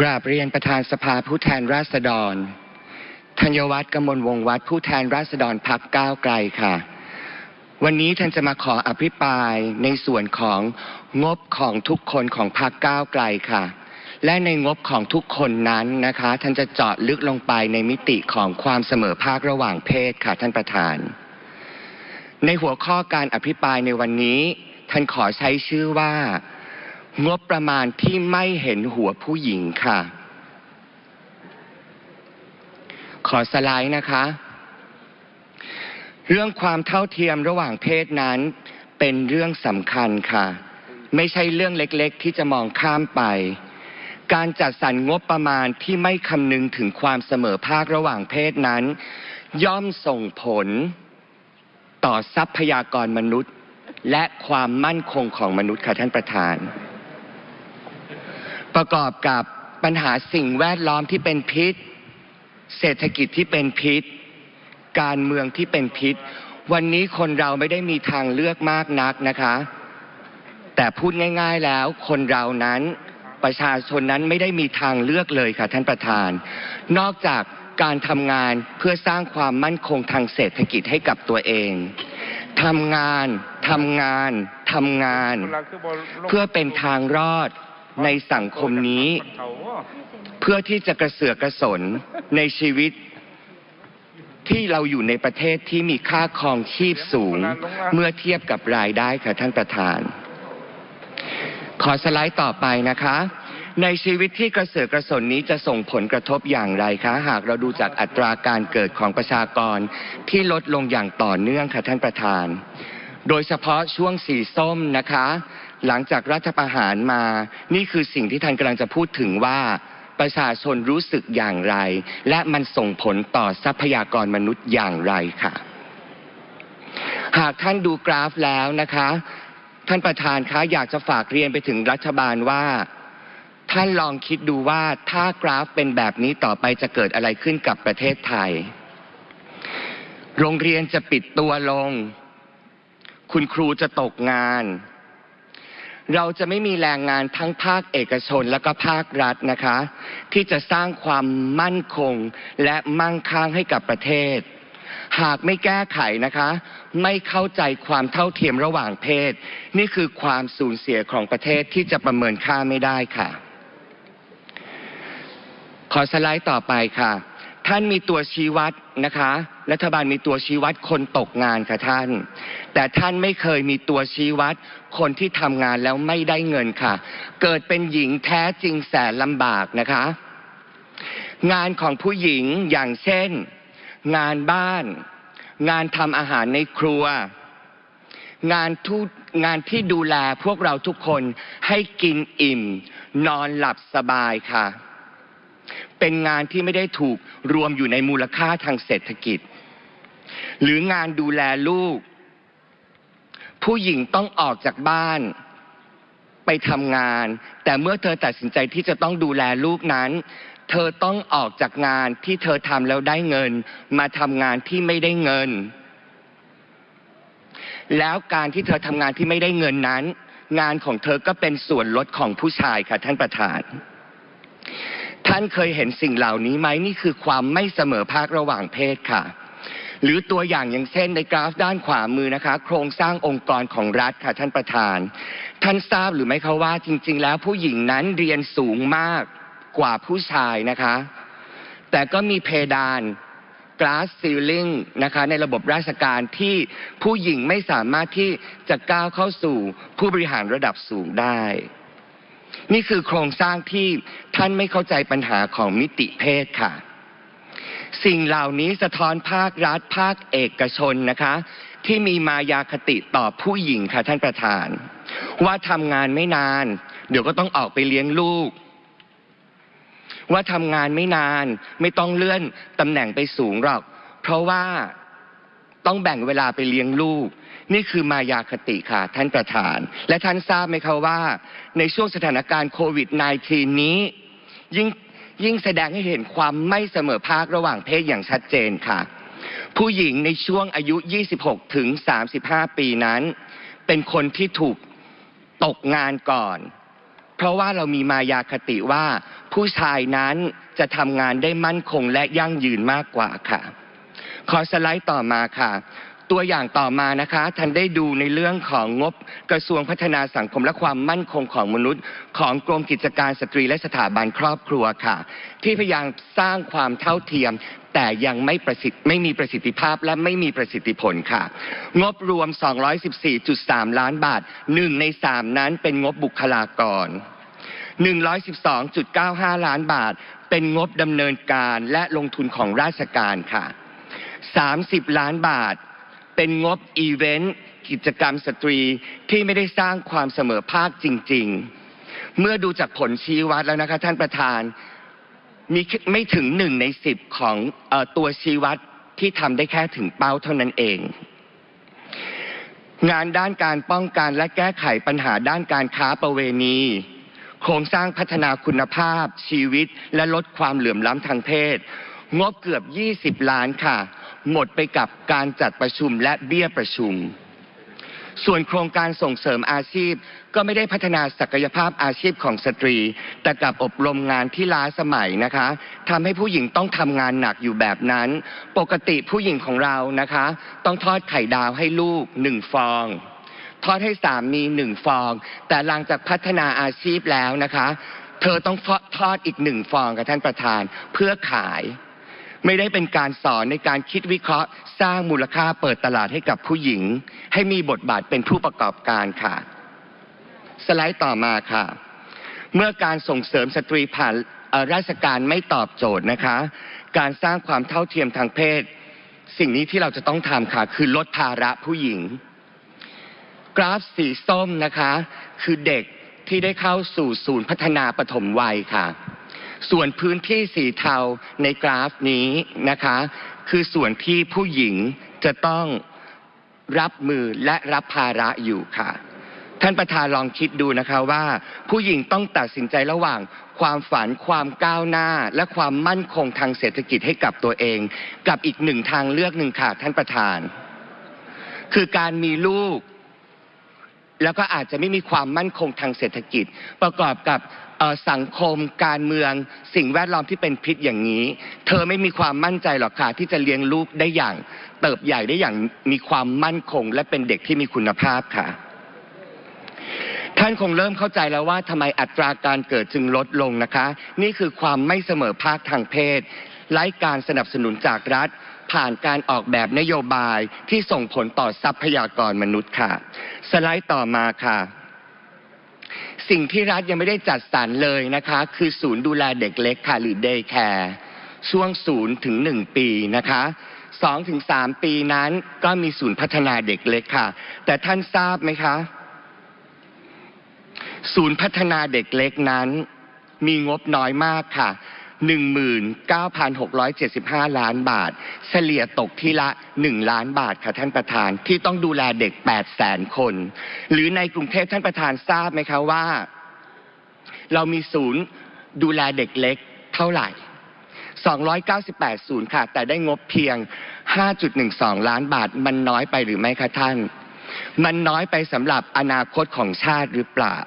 กราบเรียนประธานสภาผู้แทนราษฎรธัญวัฒน์กมลวงวัฒน์ผู้แทนราษฎรพักก้าวไกลค่ะ วันนี้ท่านจะมาขออภิปรายในส่วนของงบของทุกคนของพักก้าวไกลค่ะ และในงบของทุกคนนั้นนะคะ ท่านจะเจาะลึกลงไปในมิติของความเสมอภาคระหว่างเพศค่ะ ท่านประธาน ในหัวข้อการอภิปรายในวันนี้ ท่านขอใช้ชื่อว่า งบประมาณที่ไม่เห็นหัวผู้หญิงค่ะ ขอสไลด์นะคะ เรื่องความเท่าเทียมระหว่างเพศนั้น เป็นเรื่องสำคัญค่ะ ไม่ใช่เรื่องเล็กๆ ที่จะมองข้ามไป การจัดสรรงบประมาณที่ไม่คำนึงถึงความเสมอภาคระหว่างเพศนั้น ย่อมส่งผลต่อทรัพยากรมนุษย์และความมั่นคงของมนุษย์ค่ะท่านประธาน ประกอบกับปัญหาสิ่งแวดล้อมที่เป็นพิษ เศรษฐกิจที่เป็นพิษ การเมืองที่เป็นพิษ วันนี้คนเราไม่ได้มีทางเลือกมากนักนะคะ แต่พูดง่าย ๆแล้วคนเรานั้นประชาชนนั้นไม่ได้มีทางเลือกเลยค่ะท่านประธาน นอกจากการทำงานเพื่อสร้างความมั่นคงทางเศรษฐกิจให้กับตัวเองทำงานทำงานทำงาน เพื่อเป็นทางรอด ในสังคมนี้เพื่อที่จะกระเสือกกระสนในชีวิตที่เราอยู่ในประเทศที่มีค่าครองชีพสูง เมื่อเทียบกับรายได้ค่ะท่านประธาน ขอสไลด์ต่อไปนะคะ ในชีวิตที่กระเสือกกระสนนี้จะส่งผลกระทบอย่างไรคะ หากเราดูจากอัตราการเกิดของประชากรที่ลดลงอย่างต่อเนื่องค่ะท่านประธาน โดยเฉพาะช่วงสีส้มนะคะหลังจากรัฐประหารมานี่คือสิ่งที่ท่านกำลังจะพูดถึงว่าประชาชนรู้สึกอย่างไร และมันส่งผลต่อทรัพยากรมนุษย์อย่างไรค่ะ หากท่านดูกราฟแล้วนะคะ ท่านประธานคะอยากจะฝากเรียนไปถึงรัฐบาลว่า ท่านลองคิดดูว่าถ้ากราฟเป็นแบบนี้ต่อไปจะเกิดอะไรขึ้นกับประเทศไทย โรงเรียนจะปิดตัวลง คุณครูจะตกงานเราจะไม่มีแรงงานทั้งภาคเอกชนและก็ภาครัฐนะคะ ที่จะสร้างความมั่นคงและมั่งคั่งให้กับประเทศ หากไม่แก้ไขนะคะ ไม่เข้าใจความเท่าเทียมระหว่างเพศ นี่คือความสูญเสียของประเทศที่จะประเมินค่าไม่ได้ค่ะ ขอสไลด์ต่อไปค่ะ ท่านมีตัวชี้วัดนะคะรัฐบาลมีตัวชี้วัดคนตกงานค่ะท่าน แต่ท่านไม่เคยมีตัวชี้วัด คนที่ทำงานแล้วไม่ได้เงินค่ะ เกิดเป็นหญิงแท้จริงแสนลำบากนะคะ งานของผู้หญิงอย่างเช่น งานบ้าน งานทำอาหารในครัว งานทุงานที่ดูแลพวกเราทุกคนให้กินอิ่ม นอนหลับสบายค่ะ เป็นงานที่ไม่ได้ถูกรวมอยู่ในมูลค่าทางเศรษฐกิจ หรืองานดูแลลูก ผู้หญิงต้องออกจากบ้านไปทำงาน แต่เมื่อเธอตัดสินใจที่จะต้องดูแลลูกนั้น เธอต้องออกจากงานที่เธอทำแล้วได้เงิน มาทำงานที่ไม่ได้เงิน แล้วการที่เธอทำงานที่ไม่ได้เงินนั้น งานของเธอก็เป็นส่วนลดของผู้ชายค่ะท่านประธาน ท่านเคยเห็นสิ่งเหล่านี้ไหมนี่คือความไม่เสมอภาคระหว่างเพศค่ะ หรือตัวอย่างอย่างเช่นในกราฟด้านขวามือนะคะ โครงสร้างองค์กรของรัฐค่ะท่านประธาน ท่านทราบหรือไม่คะว่าจริง ๆ แล้วผู้หญิงนั้นเรียนสูงมากกว่าผู้ชายนะคะ แต่ก็มีเพดาน glass ceiling นะคะในระบบราชการที่ผู้หญิงไม่สามารถที่จะก้าวเข้าสู่ผู้บริหารระดับสูงได้ นี่คือโครงสร้างที่ท่านไม่เข้าใจปัญหาของมิติเพศค่ะ สิ่งเหล่านี้สะท้อนภาครัฐภาคเอกชนนะคะ ที่มีมายาคติต่อผู้หญิงค่ะท่านประธาน ว่าทำงานไม่นาน เดี๋ยวก็ต้องออกไปเลี้ยงลูก ว่าทำงานไม่นาน ไม่ต้องเลื่อนตำแหน่งไปสูงหรอก เพราะว่า ต้องแบ่งเวลาไปเลี้ยงลูก นี่คือมายาคติค่ะท่านประธาน และท่านทราบไหมคะว่า ในช่วงสถานการณ์โควิด -19 นี้ ยิ่งยิ่งแสดงให้เห็นความไม่เสมอภาคระหว่างเพศอย่างชัดเจนค่ะ ผู้หญิงในช่วงอายุ 26 ถึง 35 ปีนั้น เป็นคนที่ถูกตกงานก่อน เพราะว่าเรามีมายาคติว่า ผู้ชายนั้นจะทำงานได้มั่นคงและยั่งยืนมากกว่าค่ะ สไลด์ต่อมาค่ะตัวอย่างต่อมานะคะท่านได้ดูในเรื่องของงบกระทรวงพัฒนาสังคมและความมั่นคงของมนุษย์ ของกรมกิจการสตรีและสถาบันครอบครัวค่ะ ที่พยายามสร้างความเท่าเทียม แต่ยังไม่ประสิทธิ์ไม่มีประสิทธิภาพและไม่มีประสิทธิผลค่ะ งบรวม 214.3 ล้านบาทหนึ่งในสามนั้นเป็นงบบุคลากร 112.95 ล้านบาท เป็นงบดำเนินการและลงทุนของราชการค่ะ 30ล้านบาท เป็นงบอีเวนต์กิจกรรมสตรีที่ไม่ได้สร้างความเสมอภาคจริง ๆ เมื่อดูจากผลชี้วัดแล้วนะคะท่านประธานมีไม่ถึงหนึ่งในสิบของอตัวชี้วัดที่ทำได้แค่ถึงเป้าเท่านั้นเอง งานด้านการป้องกันและแก้ไขปัญหาด้านการค้าประเวณี โครงสร้างพัฒนาคุณภาพชีวิตและลดความเหลื่อมล้ำทางเพศ งบเกือบ 20 ล้านค่ะ หมดไปกับการจัดประชุมและเบี้ยประชุม ส่วนโครงการส่งเสริมอาชีพก็ไม่ได้พัฒนาศักยภาพอาชีพของสตรี แต่กลับอบรมงานที่ล้าสมัยนะคะทำให้ผู้หญิงต้องทำงานหนักอยู่แบบนั้น ปกติผู้หญิงของเรานะคะ ต้องทอดไข่ดาวให้ลูกหนึ่งฟองทอดให้สามีหนึ่งฟอง แต่หลังจากพัฒนาอาชีพแล้วนะคะ เธอต้องทอดอีกหนึ่งฟองกับท่านประธานเพื่อขาย ไม่ได้เป็นการสอนในการคิดวิเคราะห์ สร้างมูลค่าเปิดตลาดให้กับผู้หญิง ให้มีบทบาทเป็นผู้ประกอบการค่ะ สไลด์ต่อมาค่ะ เมื่อการส่งเสริมสตรีผ่านราชการไม่ตอบโจทย์นะคะ การสร้างความเท่าเทียมทางเพศ สิ่งนี้ที่เราจะต้องทำค่ะ คือลดภาระผู้หญิง กราฟสีส้มนะคะ คือเด็กที่ได้เข้าสู่ศูนย์พัฒนาปฐมวัยค่ะ ส่วนพื้นที่สีเทาในกราฟนี้นะคะคือส่วนที่ผู้หญิงจะต้องรับมือและรับภาระอยู่ค่ะ ท่านประธานลองคิดดูนะคะว่า ผู้หญิงต้องตัดสินใจระหว่างความฝันความก้าวหน้า และความมั่นคงทางเศรษฐกิจให้กับตัวเอง กับอีกหนึ่งทางเลือกหนึ่งค่ะ ท่านประธาน คือการมีลูก แล้วก็อาจจะไม่มีความมั่นคงทางเศรษฐกิจ ประกอบกับ สังคมการเมืองสิ่งแวดล้อมที่เป็นพิษอย่างนี้ เธอไม่มีความมั่นใจหรอกค่ะที่จะเลี้ยงลูกได้อย่าง เติบใหญ่ได้อย่างมีความมั่นคง และเป็นเด็กที่มีคุณภาพค่ะ ท่านคงเริ่มเข้าใจแล้วว่าทำไมอัตราการเกิดจึงลดลงนะคะ นี่คือความไม่เสมอภาคทางเพศไร้การสนับสนุนจากรัฐผ่านการออกแบบนโยบายที่ส่งผลต่อทรัพยากรมนุษย์ค่ะ สไลด์ต่อมาค่ะ สิ่งที่รัฐยังไม่ได้จัดสรรเลยนะคะคือศูนย์ดูแลเด็กเล็กค่ะหรือเดย์แคร์ช่วงศูนย์ถึงหนึ่งปีนะคะสองถึงสามปีนั้นก็มีศูนย์พัฒนาเด็กเล็กค่ะ แต่ท่านทราบไหมคะ ศูนย์พัฒนาเด็กเล็กนั้น มีงบน้อยมากค่ะ 19,675ล้านบาทเฉลี่ยตกที่ละ1ล้านบาทค่ะท่านประธานที่ต้องดูแลเด็ก8แสนคนหรือในกรุงเทพท่านประธานทราบไหมคะว่าเรามีศูนย์ดูแลเด็กเล็กเท่าไหร่298ศูนย์ค่ะแต่ได้งบเพียง 5.12 ล้านบาทมันน้อยไปหรือไม่คะท่าน มันน้อยไปสำหรับอนาคตของชาติหรือเปล่า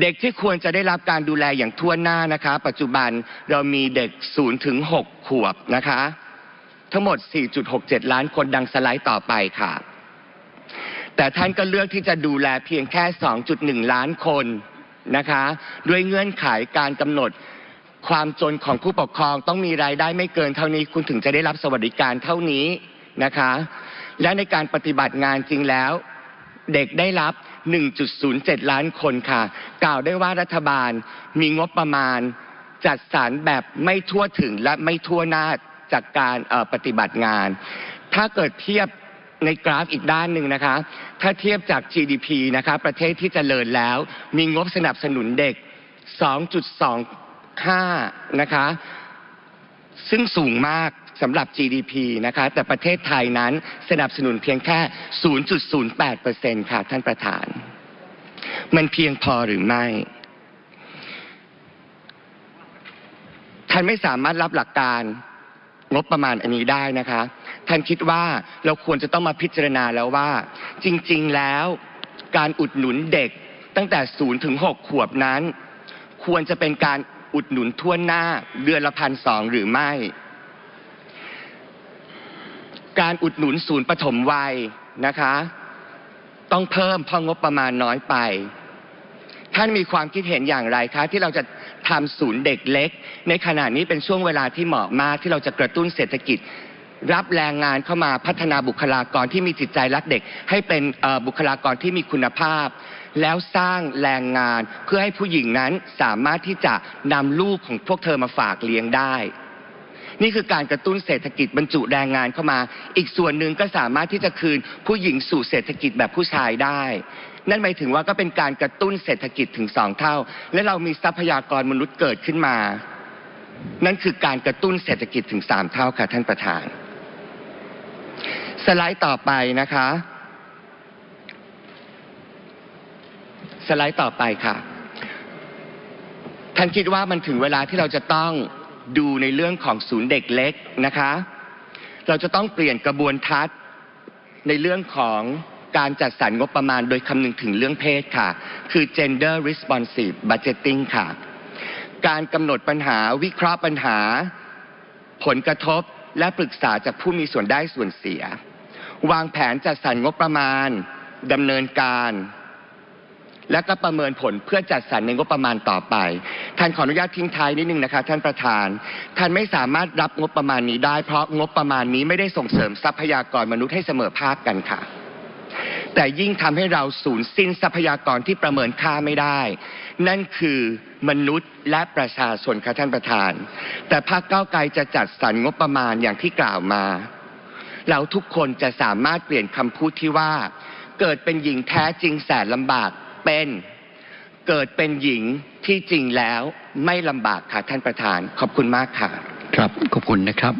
เด็กที่ควรจะได้รับการดูแลอย่างทั่วหน้านะคะ ปัจจุบันเรามีเด็ก0ถึง6ขวบนะคะ ทั้งหมด 4.67 ล้านคนดังสไลด์ต่อไปค่ะ แต่ท่านก็เลือกที่จะดูแลเพียงแค่ 2.1 ล้านคนนะคะ ด้วยเงื่อนไขการกำหนดความจนของผู้ปกครองต้องมีรายได้ไม่เกินเท่านี้คุณถึงจะได้รับสวัสดิการเท่านี้นะคะ และในการปฏิบัติงานจริงแล้ว เด็กได้รับ 1.07ล้านคนค่ะกล่าวได้ว่ารัฐบาลมีงบประมาณจัดสรรแบบไม่ทั่วถึงและไม่ทั่วหน้าจากการปฏิบัติงาน ถ้าเกิดเทียบในกราฟอีกด้านหนึ่งนะคะ ถ้าเทียบจาก GDP นะคะประเทศที่เจริญแล้ว มีงบสนับสนุนเด็ก 2.25 นะคะ ซึ่งสูงมาก สำหรับ GDP นะคะแต่ประเทศไทยนั้นสนับสนุนเพียงแค่ 0.08%ค่ะท่านประธาน มันเพียงพอหรือไม่ท่านไม่สามารถรับหลักการงบประมาณอันนี้ได้นะคะ ท่านคิดว่าเราควรจะต้องมาพิจารณาแล้วว่า จริงๆแล้วการอุดหนุนเด็กตั้งแต่ศูนย์ถึงหกขวบนั้น ควรจะเป็นการอุดหนุนทั่วหน้าเดือนละพันสองหรือไม่ การอุดหนุนศูนย์ปฐมวัยนะคะต้องเพิ่มเพราะงบประมาณน้อยไปท่านมีความคิดเห็นอย่างไรคะ ที่เราจะทำศูนย์เด็กเล็ก ในขณะนี้เป็นช่วงเวลาที่เหมาะมากที่เราจะกระตุ้นเศรษฐกิจ รับแรงงานเข้ามาพัฒนาบุคลากรที่มีจิตใจรักเด็ก ให้เป็นบุคลากรที่มีคุณภาพ แล้วสร้างแรงงานเพื่อให้ผู้หญิงนั้นสามารถที่จะนำลูกของพวกเธอมาฝากเลี้ยงได้ นี่คือการกระตุ้นเศรษฐกิจบรรจุแรงงานเข้ามา อีกส่วนหนึ่งก็สามารถที่จะคืนผู้หญิงสู่เศรษฐกิจแบบผู้ชายได้ นั่นหมายถึงว่าก็เป็นการกระตุ้นเศรษฐกิจถึงสองเท่า และเรามีทรัพยากรมนุษย์เกิดขึ้นมา นั่นคือการกระตุ้นเศรษฐกิจถึงสามเท่าค่ะท่านประธาน สไลด์ต่อไปนะคะ สไลด์ต่อไปค่ะท่านคิดว่ามันถึงเวลาที่เราจะต้อง ดูในเรื่องของศูนย์เด็กเล็กนะคะ เราจะต้องเปลี่ยนกระบวนทัศน์ในเรื่องของการจัดสรรงบประมาณโดยคำนึงถึงเรื่องเพศค่ะ คือ gender responsive budgeting ค่ะ การกำหนดปัญหาวิเคราะห์ปัญหา ผลกระทบและปรึกษาจากผู้มีส่วนได้ส่วนเสีย วางแผนจัดสรรงบประมาณดำเนินการ และก็ประเมินผลเพื่อจัดสรรในงบประมาณต่อไปท่านขออนุญาตทิ้งท้ายนิดนึงนะคะท่านประธาน ท่านไม่สามารถรับงบประมาณนี้ได้ เพราะงบประมาณนี้ไม่ได้ส่งเสริมทรัพยากรมนุษย์ให้เสมอภาคกันค่ะ แต่ยิ่งทำให้เราสูญสิ้นทรัพยากรที่ประเมินค่าไม่ได้ นั่นคือมนุษย์และประชาชนค่ะท่านประธาน แต่พรรคก้าไกลจะจัดสรรงบประมาณอย่างที่กล่าวมา เราทุกคนจะสามารถเปลี่ยนคำพูดที่ว่า เกิดเป็นหญิงแท้จริงแสนลำบาก เป็นเกิดเป็นหญิงที่จริงแล้วไม่ลำบากค่ะท่านประธานขอบคุณมากค่ะครับขอบคุณนะครับ